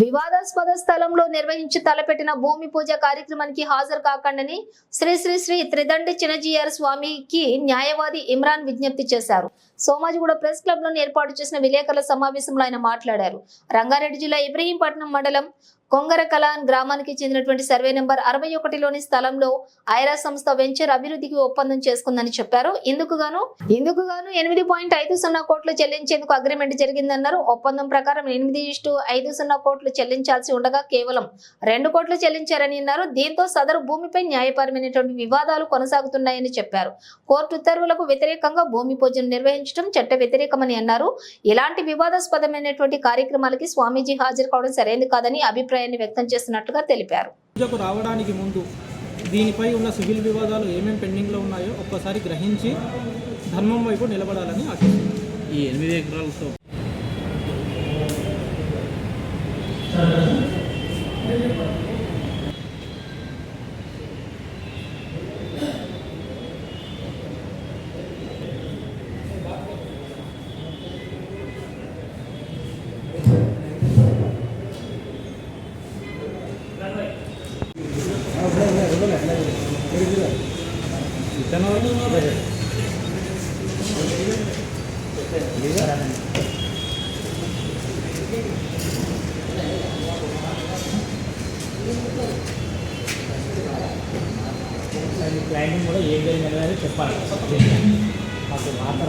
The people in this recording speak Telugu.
వివాదాస్పద స్థలంలో నిర్వహించి తలపెట్టిన భూమి పూజ కార్యక్రమానికి హాజరు కాకండని శ్రీ శ్రీ శ్రీ త్రిదండి చినజీఆర్ స్వామికి న్యాయవాది ఇమ్రాన్ విజ్ఞప్తి చేశారు. సోమాజిగూడ ప్రెస్ క్లబ్లో ఏర్పాటు చేసిన విలేకరుల సమావేశంలో ఆయన మాట్లాడారు. రంగారెడ్డి జిల్లా ఇబ్రహీంపట్నం మండలం కొంగరకలాన్ గ్రామానికి చెందినటువంటి సర్వే నెంబర్ అరవై ఒకటిలోని స్థలంలో ఐరా సంస్థ వెంచర్ అభివృద్ధికి ఒప్పందం చేసుకుందని చెప్పారు. ఇందుకు గాను ఇందుకు గాను ఎనిమిది పాయింట్ ఐదు సున్నా కోట్లు చెల్లించేందుకు అగ్రిమెంట్ జరిగిందన్నారు. ఒప్పందం ప్రకారం ఎనిమిది ఇష్టు ఐదు సున్నా కోట్లు చెల్లించాల్సి ఉండగా కేవలం రెండు కోట్లు చెల్లించారని అన్నారు. దీంతో సదరు భూమిపై న్యాయపరమైనటువంటి వివాదాలు కొనసాగుతున్నాయని చెప్పారు. కోర్టు ఉత్తర్వులకు వ్యతిరేకంగా భూమి పూజను నిర్వహించడం చట్ట వ్యతిరేకమని అన్నారు. ఇలాంటి వివాదాస్పదమైనటువంటి కార్యక్రమాలకి స్వామీజీ హాజరు కావడం సరైనది కాదని అభిప్రాయాన్ని వ్యక్తం చేస్తున్నట్టుగా తెలిపారు. పూజకు రావడానికి ముందు దీనిపై ఉన్న సివిల్ వివాదాలు ఏమేమి పెండింగ్లో ఉన్నాయో ఒక్కసారి గ్రహించి ధర్మం వైపు నిలబడాలని ఆశిస్తున్నాను ఈ ఎనిమిది ఎకరాలతో క్లయింట్ కూడా ఏం జరిగింది అనేది చెప్పాలి మాకు వార్త